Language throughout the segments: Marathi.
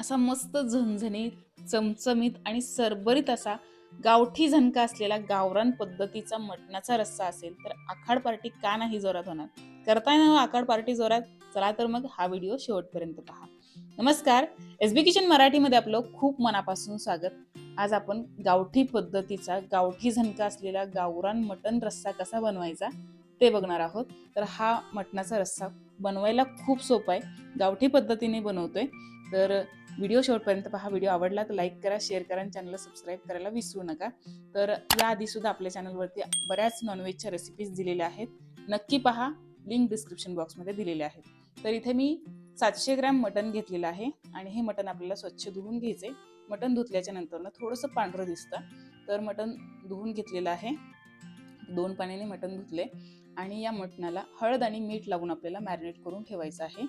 असा मस्त झणझणीत चमचमीत आणि सरबरीत असा गावठी झणका असलेला गावरान पद्धतीचा मटणाचा रस्सा असेल तर आखाड पार्टी का नाही जोरात होणार? करताय ना हो आखाड पार्टी जोरात? चला तर मग हा व्हिडिओ शेवटपर्यंत पहा. नमस्कार एस बी किचन मराठीमध्ये आपलं खूप मनापासून स्वागत. आज आपण गावठी पद्धतीचा गावठी झणका असलेला गावरान मटण रस्सा कसा बनवायचा ते बघणार आहोत. तर हा मटणाचा रस्सा बनवायला खूप सोपा आहे. गावठी पद्धतीने बनवतोय. तर व्हिडिओ शेवटपर्यंत पहा. व्हिडिओ आवडला तर लाईक करा शेअर करा आणि चॅनलला सबस्क्राईब करायला विसरू नका. तर याआधी सुद्धा आपल्या चॅनलवरती बऱ्याच नॉनव्हेजच्या रेसिपीज दिलेल्या आहेत. नक्की पहा. लिंक डिस्क्रिप्शन बॉक्समध्ये दिलेल्या आहेत. तर इथे मी सातशे ग्रॅम मटण घेतलेलं आहे आणि हे मटण आपल्याला स्वच्छ धुवून घ्यायचे मटण धुतल्याच्या नंतर ना थोडंसं पांढरं दिसतं. तर मटण धुवून घेतलेलं आहे. दोन पाण्याने मटण धुतले आणि या मटणाला हळद आणि मीठ लावून आपल्याला मॅरिनेट करून ठेवायचं आहे.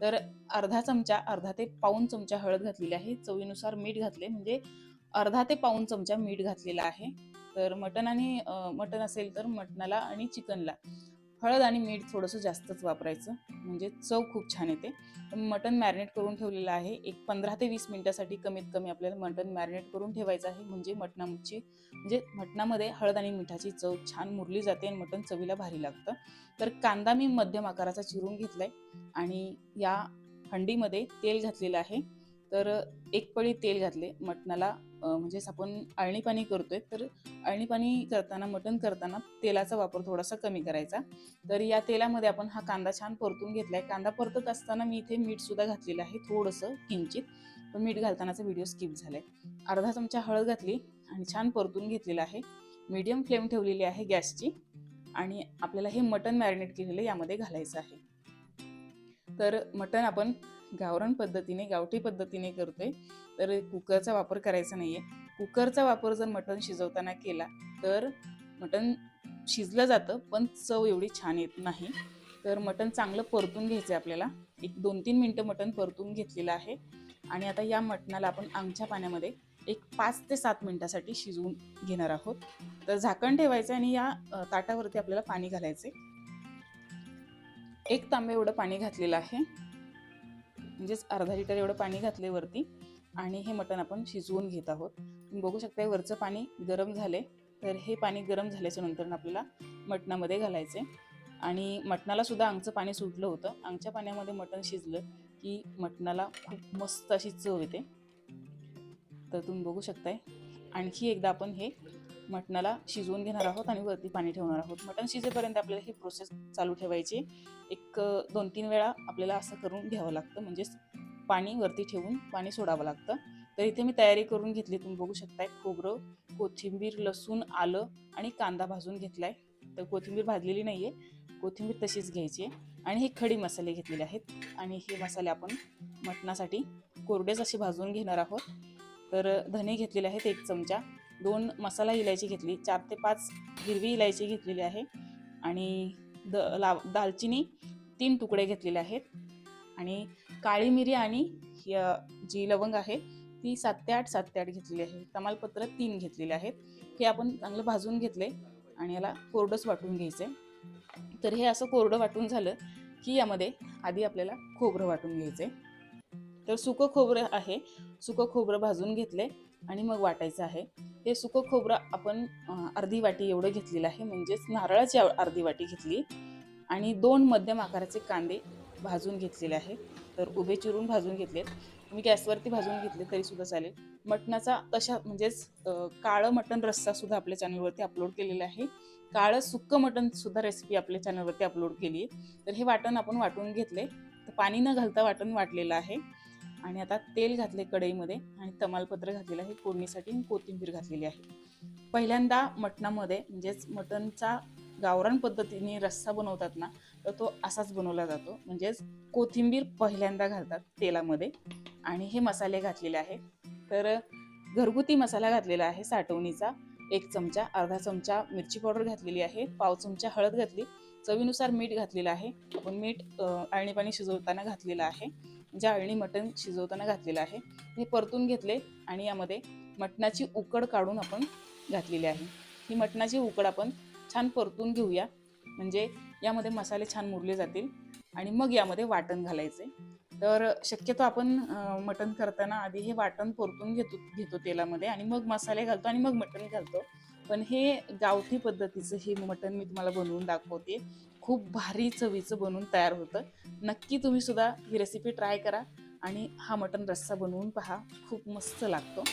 तर अर्धा चमचा अर्धा ते पाऊन चमचा हळद घातलेली आहे. चवीनुसार मीठ घातले म्हणजे अर्धा ते पाऊन चमचा मीठ घातलेला आहे. तर मटण आणि मटण असेल तर मटणाला आणि चिकनला. हळद आणि मीठ थोडंसं जास्तच वापरायचं. म्हणजे चव खूप छान येते. मटण मॅरिनेट करून ठेवलेलं आहे. एक पंधरा ते वीस मिनिटासाठी कमीत कमी आपल्याला मटण मॅरिनेट करून ठेवायचं आहे. म्हणजे मटणाची म्हणजे मटणामध्ये हळद आणि मिठाची चव छान मुरली जाते आणि मटण चवीला भारी लागतं. तर कांदा मी मध्यम आकाराचा चिरून घेतलाय. आणि या हंडीमध्ये तेल घातलेलं आहे. तर एक पळी तेल घातले मटणाला म्हणजेच आपण अळणी पाणी करतोय तर अळणी पाणी करताना मटण करताना तेलाचा वापर थोडासा कमी करायचा. तर या तेलामध्ये आपण हा कांदा छान परतून घेतलाय. कांदा परतत असताना मी इथे मीठ सुद्धा घातलेलं आहे थोडंसं किंचित. पण मीठ घालतानाचा व्हिडिओ स्किप झालाय. अर्धा चमचा हळद घातली आणि छान परतून घेतलेलं आहे. मीडियम फ्लेम ठेवलेली आहे गॅसची आणि आपल्याला हे मटण मॅरिनेट केलेलं यामध्ये घालायचं आहे. तर मटण आपण गावरान पद्धतीने गावठी पद्धतीने करतोय. तर कुकरचा वापर करायचा नाहीये. कुकरचा वापर जर मटण शिजवताना केला तर मटण शिजलं जातं पण चव एवढी छान येत नाही. तर मटण चांगलं परतून घ्यायचं आहे आपल्याला. एक दोन तीन मिनटं मटण परतून घेतलेलं आहे. आणि आता या मटणाला आपण आमच्या पाण्यामध्ये एक पाच ते सात मिनटासाठी शिजवून घेणार आहोत. तर झाकण ठेवायचं आणि या ताटावरती आपल्याला पाणी घालायचे एक तांबे एवढं पाणी घातलेलं आहे. म्हणजेच अर्धा लिटर एवढं पाणी घातले वरती. आणि हे मटण आपण शिजवून घेत आहोत. तुम्ही बघू शकता वरचं पाणी गरम झाले तर हे पाणी गरम झाल्याच्यानंतर आपल्याला मटणामध्ये घालायचे आणि मटणाला सुद्धा आंगचं पाणी सुटलं होतं. अंगच्या पाण्यामध्ये मटण शिजलं की मटणाला खूप मस्त अशी चव येते. तर तुम्ही बघू शकताय. आणखी एकदा आपण हे मटणाला शिजवून घेणार आहोत आणि वरती पाणी ठेवणार आहोत. मटण शिजेपर्यंत आपल्याला ही प्रोसेस चालू ठेवायची. एक दोन तीन वेळा आपल्याला असं करून घ्यावं लागतं. म्हणजेच पाणी वरती ठेवून पाणी सोडावं लागतं. तर इथे मी तयारी करून घेतली. तुम्ही बघू शकताय खोबरं कोथिंबीर लसूण आलं आणि कांदा भाजून घेतलाय. तर कोथिंबीर भाजलेली नाहीये. कोथिंबीर तशीच घ्यायची आहे. आणि हे खडी मसाले घेतलेले आहेत. आणि हे मसाले आपण मटणासाठी कोरडेच असे भाजून घेणार आहोत. तर धने घेतलेले आहेत एक चमचा. दोन मसाला इलायची घेतली चार ते पाच हिरवी इलायची घेतलेली आहे. आणि द लाव दालचिनी तीन तुकडे घेतलेले आहेत. आणि काळी मिरी आणि जी लवंग आहे ती सात ते आठ सात ते आठ घेतलेली आहे. तमालपत्र तीन घेतलेले आहेत. हे आपण चांगलं भाजून घेतले आणि याला कोरडंच वाटून घ्यायचं. तर हे असं कोरडं वाटून झालं की यामध्ये आधी आपल्याला खोबरं वाटून घ्यायचं. तर सुकं खोबरं आहे. सुकं खोबरं भाजून घेतले आणि मग वाटायचं आहे. हे सुकं खोबरं आपण अर्धी वाटी एवढं घेतलेलं आहे. म्हणजेच नारळाची अर्धी वाटी घेतली. आणि दोन मध्यम आकाराचे कांदे भाजून घेतलेले आहेत. तर उभे चिरून भाजून घेतलेत तुम्ही गॅसवरती भाजून घेतले तरीसुद्धा चालेल. मटणाचा तशा म्हणजेच काळं मटण रस्सासुद्धा आपल्या चॅनलवरती अपलोड केलेला आहे. काळं सुक्कं मटणसुद्धा रेसिपी आपल्या चॅनलवरती अपलोड केली आहे. तर हे वाटण आपण वाटून घेतले तर पाणी न घालता वाटण वाटलेलं आहे. आणि आता तेल घातले कढईमध्ये आणि तमालपत्र घातलेलं आहे फोडणीसाठी आणि कोथिंबीर घातलेली आहे. पहिल्यांदा मटणामध्ये म्हणजेच मटणचा गावरान पद्धतीने रस्सा बनवतात ना तर तो असाच बनवला जातो. म्हणजेच कोथिंबीर पहिल्यांदा घालतात तेलामध्ये आणि हे मसाले घातलेले आहे. तर घरगुती मसाला घातलेला आहे साठवणीचा. एक चमचा अर्धा चमचा मिरची पावडर घातलेली आहे. पाव चमचा हळद घातली. चवीनुसार मीठ घातलेलं आहे. आपण मीठ अं, पाणी शिजवताना घातलेलं आहे. ज्या अळणी मटण शिजवताना घातलेलं आहे हे परतून घेतले आणि यामध्ये मटणाची उकड काढून आपण घातलेली आहे. ही मटणाची उकड आपण छान परतून घेऊया. म्हणजे यामध्ये मसाले छान मुरले जातील आणि मग यामध्ये वाटण घालायचे. तर शक्यतो आपण मटण करताना आधी हे वाटण परतून घेतो घेतो तेलामध्ये आणि मग मसाले घालतो आणि मग मटण घालतो. पण हे गावठी पद्धतीचं हे मटण मी तुम्हाला बनवून दाखवते. खूप भारी चवीचं बनवून तयार होतं. नक्की तुम्ही सुद्धा ही रेसिपी ट्राय करा आणि हा मटण रस्सा बनवून पहा. खूप मस्त लागतो.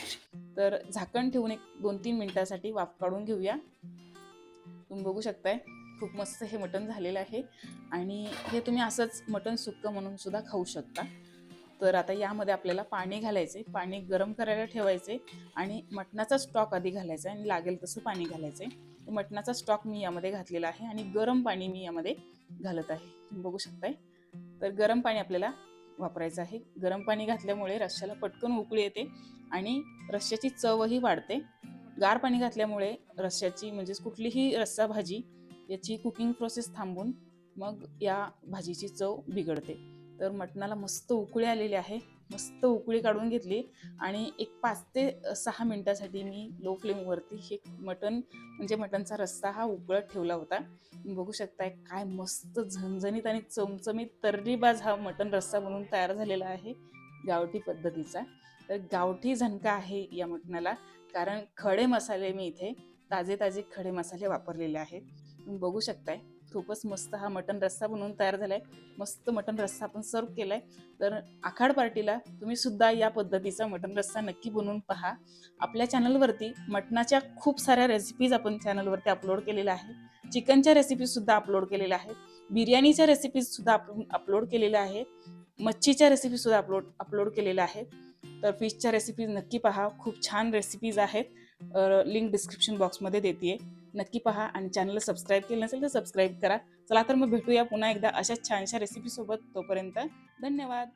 तर झाकण ठेवून एक दोन तीन मिनटासाठी वाफ काढून घेऊया. तुम्ही बघू शकताय खूप मस्त हे मटण झालेलं आहे. आणि हे तुम्ही असंच मटण सुक्क म्हणून सुद्धा खाऊ शकता. तर आता यामध्ये आपल्याला पाणी घालायचे पाणी गरम करायला ठेवायचे आणि मटणाचा स्टॉक आधी घालायचा आणि लागेल तसं पाणी घालायचे मटणाचा स्टॉक मी यामध्ये घातलेला आहे आणि गरम पाणी मी यामध्ये घालत आहे. तुम्ही बघू शकताय. तर गरम पाणी आपल्याला वापरायचं आहे. गरम पाणी घातल्यामुळे रश्श्याला पटकन उकळी येते आणि रश्श्याची चवही वाढते. गार पाणी घातल्यामुळे रश्श्याची म्हणजेच कुठलीही रस्सा भाजी याची कुकिंग प्रोसेस थांबून मग या भाजीची चव बिघडते. तर मटणाला मस्त उकळी आलेली आहे. मस्त उकळी काढून घेतली आणि एक पाच ते सहा मिनटासाठी मी लो फ्लेमवरती हे मटण म्हणजे मटणचा रस्सा हा उकळत ठेवला होता. बघू शकताय काय मस्त झणझणीत आणि चमचमीत तर्रीबाज हा मटण रस्सा बनवून तयार झालेला आहे गावठी पद्धतीचा. तर गावठी झणका आहे या मटणाला कारण खडे मसाले मी इथे ताजे ताजे खडे मसाले वापरलेले आहेत. तुम्ही बघू शकताय खूपच मस्त हा मटण रस्सा बनवून तयार झालाय. मस्त मटण रस्सा आपण सर्व केलाय. तर आखाड पार्टीला तुम्ही सुद्धा या पद्धतीचा मटण रस्सा नक्की बनवून पहा. आपल्या चॅनलवरती मटणाच्या खूप साऱ्या रेसिपीज आपण चॅनलवरती अपलोड केलेल्या आहेत. चिकनच्या रेसिपीज सुद्धा अपलोड केलेल्या आहेत. बिर्याणीच्या रेसिपीज सुद्धा आपण अपलोड केलेल्या आहेत. मच्छीच्या रेसिपी सुद्धा अपलोड अपलोड केलेल्या आहेत. तर फिशच्या रेसिपीज नक्की पहा. खूप छान रेसिपीज आहेत. लिंक डिस्क्रिप्शन बॉक्समध्ये देते नक्की पहा आणि चॅनलला सबस्क्राईब केलं नसेल तर सबस्क्राईब करा. चला तर मग भेटूया पुन्हा एकदा अशाच छानशा रेसिपीसोबत तोपर्यंत धन्यवाद.